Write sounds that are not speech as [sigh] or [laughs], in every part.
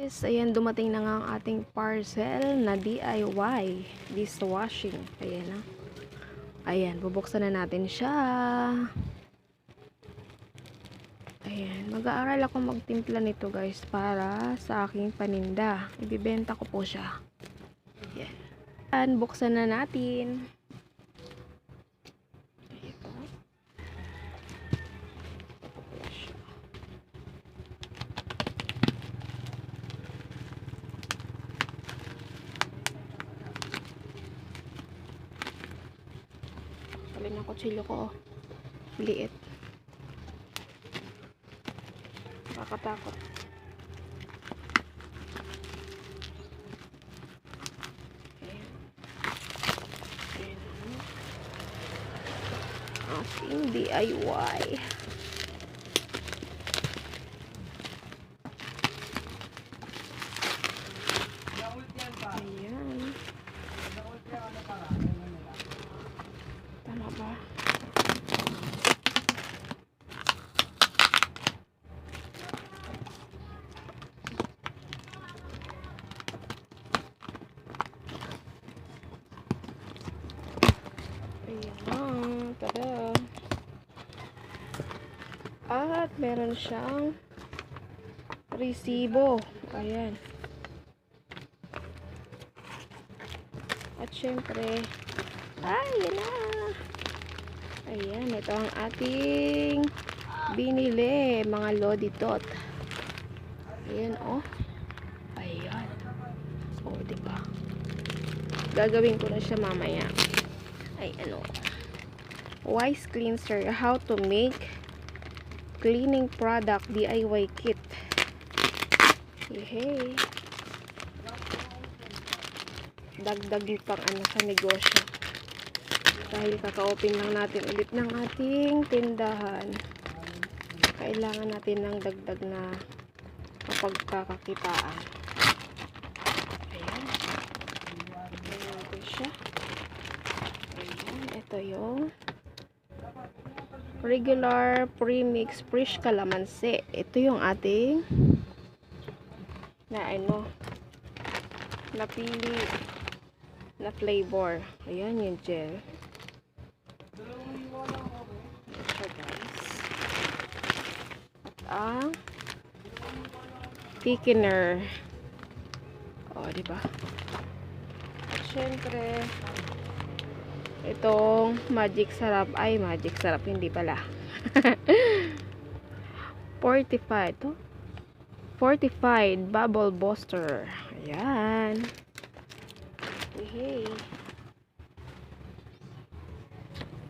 Guys, ayan dumating na nga ang ating parcel na DIY dishwashing. Ayan na. Ayan, bubuksan na natin siya. Ayan, mag-aaral ako magtimpla nito guys para sa aking paninda. Ibibenta ko po siya. Ayan. Ayan, buksan na natin. Ng kutsilyo ko, oh. liit. Nakakatakot. Ating DIY. Ayan. Tama ba? Ayan na. Tada. At meron siyang resibo. Ayan. At syempre, ay, yan na. Ayan, ito ang ating binili, mga loditot. Ayan, oh. Ayan. Oh, di ba? Gagawin ko na siya mamaya. Ay, ano. Wise Cleanser, how to make cleaning product DIY kit. Hey, dagdag yung pang ano sa negosyo. Dahil kaka-open lang natin ulit ng ating tindahan. Kailangan natin ng dagdag na kapagkakakitaan ayan. Ayan ito siya. Ayan ito yung regular premix fresh calamansi ito yung ating na ano napili na flavor. Ayan yung gel. Siya guys. At ang thickener. O, di ba? At syempre, itong magic sarap. Ay, magic sarap. Hindi pala. [laughs] Fortified. To? Fortified Bubble Buster. Ayan. Hey.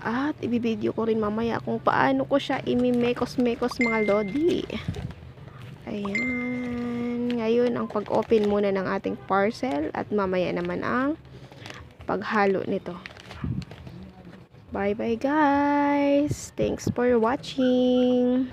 At ibibideo ko rin mamaya kung paano ko siya imimekos-mekos mga lodi. Ayan. Ngayon ang pag-open muna ng ating parcel at mamaya naman ang paghalo nito. Bye bye guys. Thanks for watching.